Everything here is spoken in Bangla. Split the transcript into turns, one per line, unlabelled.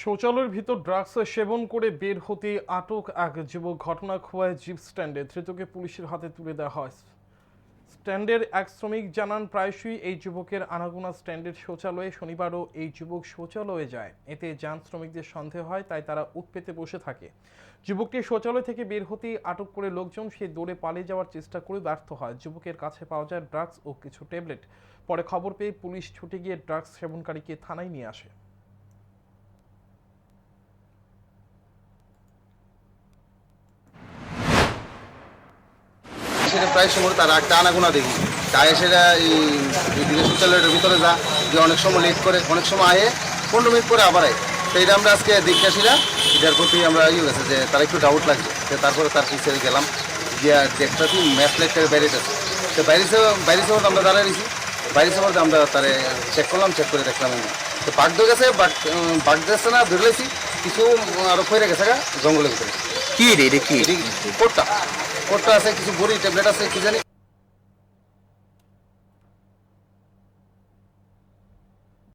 শৌচালয়ের ভিতর ড্রাগস সেবন করে বের হতে আটক এক যুবক। ঘটনা খোয়ায় জিপ স্ট্যান্ডে। ধৃতকে পুলিশের হাতে তুলে দেওয়া হয়। স্ট্যান্ডের এক শ্রমিক জানান, প্রায়শই এই যুবকের আনাগোনা স্ট্যান্ডের শৌচালয়ে শনিবারও এই যুবক শৌচালয়ে যায়। এতে যান শ্রমিকদের সন্দেহ হয়, তাই তারা উৎপেতে বসে থাকে। যুবকটি শৌচালয় থেকে বের হতেই আটক করে লোকজন, সে দৌড়ে পালিয়ে যাওয়ার চেষ্টা করে ব্যর্থ হয়। যুবকের কাছে পাওয়া যায় ড্রাগস ও কিছু ট্যাবলেট। পরে খবর পেয়ে পুলিশ ছুটে গিয়ে ড্রাগস সেবনকারীকে থানায় নিয়ে আসে।
সেটা প্রায় সময় তারা একটা আনাগোনা দেখি। তাই সেটা এই এদিকে শৌচালয়ের ভিতরে যা, যে অনেক সময় লেট করে, অনেক সময় আয়ে পনেরো মিনিট পরে আবার আয় তো এটা আমরা আজকে আসিলাম এটার প্রতি আমরা ইয়ে গেছে যে তার একটু ডাউট লাগছে। তারপরে তার পিছিয়ে গেলাম। গিয়া দেখতেছি ম্যাচ লাইটটা বাইরে আছে তো বাইরে বাইরে সময় আমরা দাঁড়ায় রয়েছি। বাইরে সময় আমরা তারে চেক করলাম চেক করে দেখলাম তো বাঘ গেছে, বাঘ বাঘ দেখছে না, ধরে লেছি কিছু আরও ফেরে গেছে জঙ্গলের ভিতরে।
কি রে এটা কি?
কোটা কোটটা। কোটটা আছে কিছু বড়ি ট্যাবলেট আছে কি জানি।